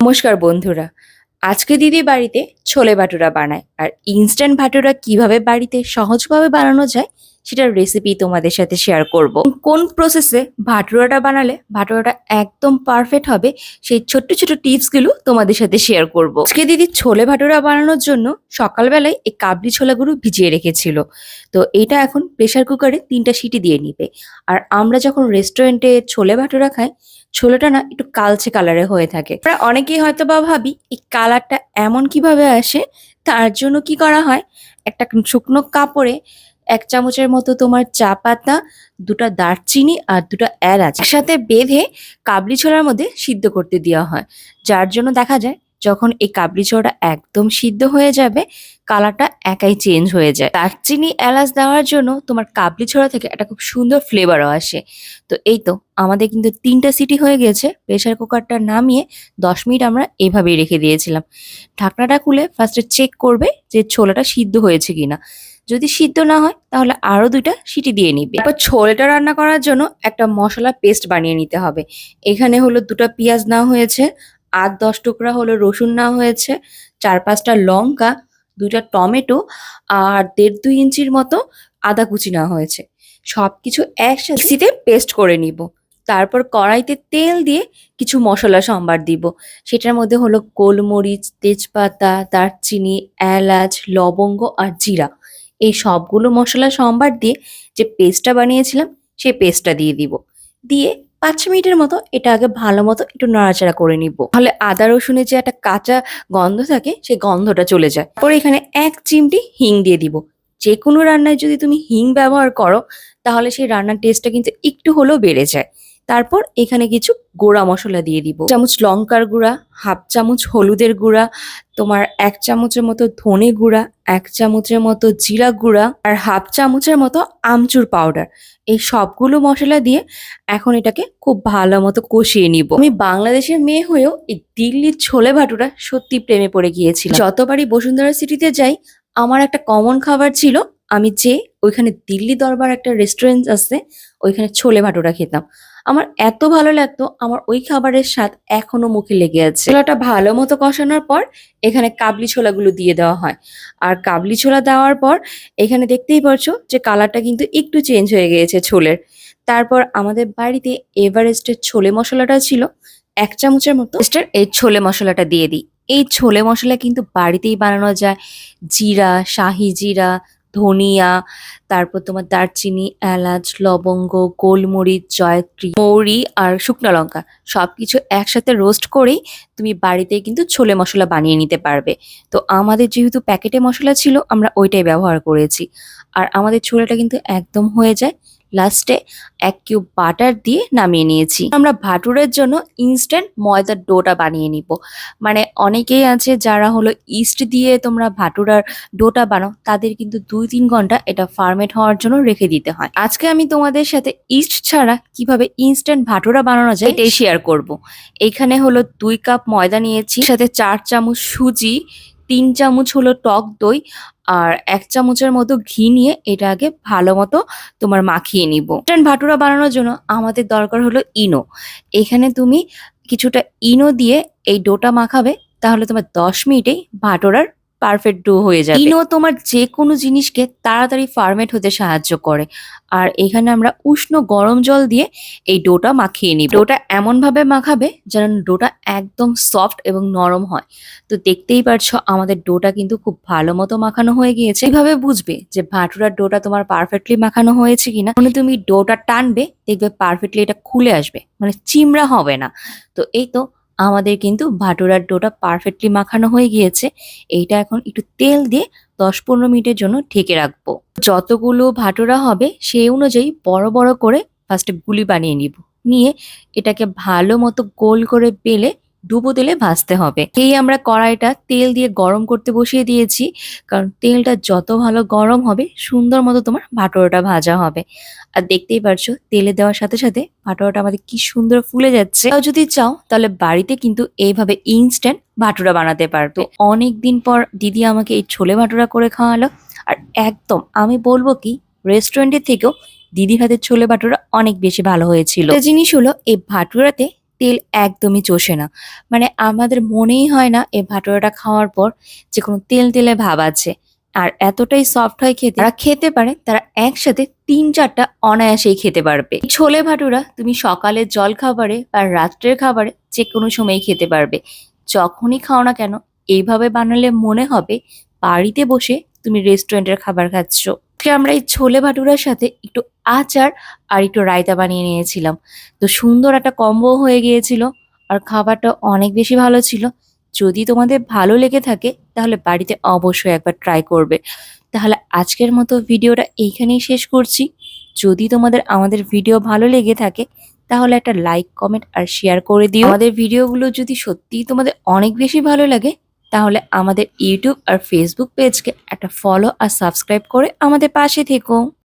নমস্কার বন্ধুরা। আজকে দিদি বাড়িতে ছোলে ভাটুরা বানায়। আর ইনস্ট্যান্ট ভাটুরা কীভাবে বাড়িতে সহজভাবে বানানো যায় সেটার রেসিপি তোমাদের সাথে শেয়ার করব। কোন প্রসেসে ভাটুরাটা বানালে ভাটুরাটা একদম পারফেক্ট হবে, সেই ছোট্ট ছোট টিপসগুলো তোমাদের সাথে শেয়ার করব। আজকে দিদি ছোলে ভাটুরা বানানোর জন্য সকালবেলায় এই কাবলি ছোলাগুলো ভিজিয়ে রেখেছিল। তো এটা এখন প্রেসার কুকারে তিনটা সিটি দিয়ে নিবে। আর আমরা যখন রেস্টুরেন্টে ছোলে ভাটুরা খাই, ছোলাটা না একটু কালচে কালারে হয়ে থাকে। আমরা অনেকেই হয়তো বা ভাবি, এই কালারটা এমন কীভাবে আসে, তার জন্য কি করা হয়? একটা শুকনো কাপড়ে এক চামচের মতো তোমার চা পাতা, দুটা দারচিনি আর দুটা এলাচ একসাথে বেঁধে কাবলি ছোলার মধ্যে সিদ্ধ করতে দেওয়া হয়। যার জন্য দেখা যায়, যখন এই কাবলি ছোলাটা একদম সিদ্ধ হয়ে যাবে, কালারটা একাই চেঞ্জ হয়ে যায়। দারচিনি, এলাচ দেওয়ার জন্য তোমার কাবলি ছোড়া থেকে একটা খুব সুন্দর ফ্লেভারও আসে। তো এই তো, আমাদের কিন্তু তিনটা সিটি হয়ে গেছে। প্রেসার কুকারটা নামিয়ে দশ মিনিট আমরা এভাবেই রেখে দিয়েছিলাম। ঢাকনাটা খুলে ফার্স্টে চেক করবে যে ছোলাটা সিদ্ধ হয়েছে কিনা। যদি সিদ্ধ না হয়, তাহলে আরও দুইটা সিটি দিয়ে নিবে। এরপর ছোলাটা রান্না করার জন্য একটা মশলা পেস্ট বানিয়ে নিতে হবে। এখানে হলো দুটো পেঁয়াজ নেওয়া হয়েছে, আট দশ টুকরা হলো রসুন নেওয়া হয়েছে, চার পাঁচটা লঙ্কা, দুইটা টমেটো আর দেড় দুই ইঞ্চির মতো আদা কুচি নেওয়া হয়েছে। সবকিছু একসাথে পেস্ট করে নিব। তারপর কড়াইতে তেল দিয়ে কিছু মশলা সম্বার দিব। সেটার মধ্যে হলো গোলমরিচ, তেজপাতা, দারচিনি, এলাচ, লবঙ্গ আর জিরা। এই সবগুলো মশলা সম্বার দিয়ে যে পেস্টটা বানিয়েছিলাম, সেই পেস্টটা দিয়ে দিব। দিয়ে পাঁচ মিনিটের মতো এটা আগে ভালো মতো একটু নাড়াচাড়া করে নিব। তাহলে আদা, রসুনের যে একটা কাঁচা গন্ধ থাকে, সেই গন্ধটা চলে যায়। তারপর এখানে এক চিমটি হিং দিয়ে দিব। যে কোনো রান্নায় যদি তুমি হিং ব্যবহার করো, তাহলে সেই রান্নার টেস্টটা কিন্তু একটু হলেও বেড়ে যায়। তারপর এখানে কিছু গোড়া মশলা দিয়ে দিব। চামচ লঙ্কার গুঁড়া, হাফ চামচ হলুদের গুঁড়া, তোমার এক চামচের মতো ধনে গুঁড়া, এক চামচের মতো জিরা গুঁড়া আর হাফ চামচের মতো আমচুর পাউডার এই সবগুলো মশলা দিয়ে এখন এটাকে খুব ভালো মতো কষিয়ে নিব। আমি বাংলাদেশের মেয়ে হয়েও এই দিল্লির ছোলে ভাটুরা সত্যি প্রেমে পড়ে গিয়েছিল। যতবারই বসুন্ধরা সিটিতে যাই, আমার একটা কমন খাবার ছিল, আমি যে ওইখানে দিল্লি দরবার একটা রেস্টুরেন্ট আছে, ওইখানে ছোলে ভাটুরা খেতাম। আমার এত ভালো লাগতো, আমার ওই খাবারের স্বাদ এখনও মুখে লেগে আছে। ছোলাটা ভালো মতো কষানোর পর এখানে কাবলি ছোলাগুলো দিয়ে দেওয়া হয়। আর কাবলি ছোলা দেওয়ার পর এখানে দেখতেই পারছ যে কালারটা কিন্তু একটু চেঞ্জ হয়ে গিয়েছে ছোলের। তারপর আমাদের বাড়িতে এভারেস্টের ছোলে মশলাটা ছিল, এক চামচের মতো। এই ছোলে মশলাটা দিয়ে দিই। এই ছোলে মশলা কিন্তু বাড়িতেই বানানো যায়। জিরা, শাহি জিরা ধনিয়া, তারপর তোমার দারচিনি, এলাচ, লবঙ্গ, গোলমরিচ, জয়ত্রী, মৌরি আর শুকনো লঙ্কা। সব কিছু একসাথে রোস্ট করেই তুমি বাড়িতে কিন্তু ছোলে মশলা বানিয়ে নিতে পারবে। তো আমাদের যেহেতু প্যাকেটে মশলা ছিল, আমরা ওইটাই ব্যবহার করেছি। আর আমাদের ছোলাটা কিন্তু একদম হয়ে যায়। লাস্টে এক কিউব বাটার দিয়ে নামিয়ে নিয়েছি। আমরা ভাটুরের জন্য ইনস্ট্যান্ট ময়দার ডোটা বানিয়ে নিব। মানে অনেকেই আছে যারা হলো ইস্ট দিয়ে তোমরা ভাটুরার ডোটা বানাও, তাদের কিন্তু দুই তিন ঘণ্টা এটা ফার্মেট হওয়ার জন্য রেখে দিতে হয়। আজকে আমি তোমাদের সাথে ইস্ট ছাড়া কীভাবে ইনস্ট্যান্ট ভাটুরা বানানো যায় এটাই শেয়ার করব। এখানে হলো দুই কাপ ময়দা নিয়েছি, সাথে চার চামচ সুজি তিন চামচ হলো টক দই আর এক চামচের মতো ঘি নিয়ে এটা আগে ভালো মতো তোমার মাখিয়ে নিব। চিকেন ভাটুরা বানানোর জন্য আমাদের দরকার হলো ইনো। এখানে তুমি কিছুটা ইনো দিয়ে এই ডোটা মাখাবে, তাহলে তোমার দশ মিনিটেই ভাটোরার পারফেক্ট ডো হয়ে যাবে। ইনো তোমার যে কোনো জিনিসকে তাড়াতাড়ি ফার্মেট হতে সাহায্য করে। আর এখানে আমরা উষ্ণ গরম জল দিয়ে এই ডোটা মাখিয়ে নিব। ডোটা এমন ভাবে মাখাবে যেন ডোটা একদম সফট এবং নরম হয়। তো দেখতেই পারছ, আমাদের ডোটা কিন্তু খুব ভালো মতো মাখানো হয়ে গিয়েছে। এইভাবে বুঝবে যে ভাটুরার ডোটা তোমার পারফেক্টলি মাখানো হয়েছে কিনা। মানে তুমি ডোটা টানবে, দেখবে পারফেক্টলি এটা খুলে আসবে। মানে চিমড়া হবে না। তো এই তো আমাদের কিন্তু ভাটুরার ডোটা পারফেক্টলি মাখানো হয়ে গিয়েছে। এইটা এখন একটু তেল দিয়ে দশ পনেরো মিনিটের জন্য ঢেকে রাখব। যতগুলো ভাটুরা হবে, সেই অনুযায়ী বড় বড় করে ফার্স্টে গুলি বানিয়ে নিব। নিয়ে এটাকে ভালো মতো গোল করে বেলে ডুবো তেলে ভাজতে হবে। এই আমরা কড়াইটা তেল দিয়ে গরম করতে বসিয়ে দিয়েছি, কারণ তেলটা যত ভালো গরম হবে, সুন্দর মতো তোমার ভাটোরাটা ভাজা হবে। আর দেখতেই পারছ, তেলে দেওয়ার সাথে সাথে ভাটোরাটা আমাদের কি সুন্দর ফুলে যাচ্ছে। তাও যদি চাও, তাহলে বাড়িতে কিন্তু এইভাবে ইনস্ট্যান্ট ভাটুরা বানাতে পারতো অনেক দিন পর দিদি আমাকে এই ছোলে ভাটুরা করে খাওয়ালো। আর একদম, আমি বলব কি রেস্টুরেন্টের থেকেও দিদি হাতের ছোলে ভাটুরা অনেক বেশি ভালো হয়েছিল। জিনিস হলো, এই ভাটুরাতে তেল একদমই চষে না। মানে আমাদের মনেই হয় না এই ভাটুরাটা খাওয়ার পর যে কোনো তেল তেলে ভাব আছে। আর এতটাই সফট হয় খেতে, যারা খেতে পারে তারা একসাথে তিন চারটা অনায়াসেই খেতে পারবে। ছোলে ভাটুরা তুমি সকালের জল খাবারে বা রাত্রের খাবারে যে কোনো সময়ই খেতে পারবে। যখনই খাও না কেন, এইভাবে বানালে মনে হবে বাড়িতে বসে তুমি রেস্টুরেন্টের খাবার খাচ্ছ। আজকে আমরা এই ছোলে ভাটুরার সাথে একটু আচার আর একটু রায়তা বানিয়ে নিয়েছিলাম। তো সুন্দর একটা কম্বো হয়ে গিয়েছিল আর খাবারটা অনেক বেশি ভালো ছিল। যদি তোমাদের ভালো লেগে থাকে, তাহলে বাড়িতে অবশ্যই একবার ট্রাই করবে। তাহলে আজকের মতো ভিডিওটা এইখানেই শেষ করছি। যদি তোমাদের আমাদের ভিডিও ভালো লেগে থাকে, তাহলে একটা লাইক কমেন্ট আর শেয়ার করে দিও। আমাদের ভিডিওগুলো যদি সত্যিই তোমাদের অনেক বেশি ভালো লাগে তাহলে আমাদের ইউটিউব আর ফেসবুক পেজকে একটা ফলো আর সাবস্ক্রাইব করে আমাদের পাশে থেকো।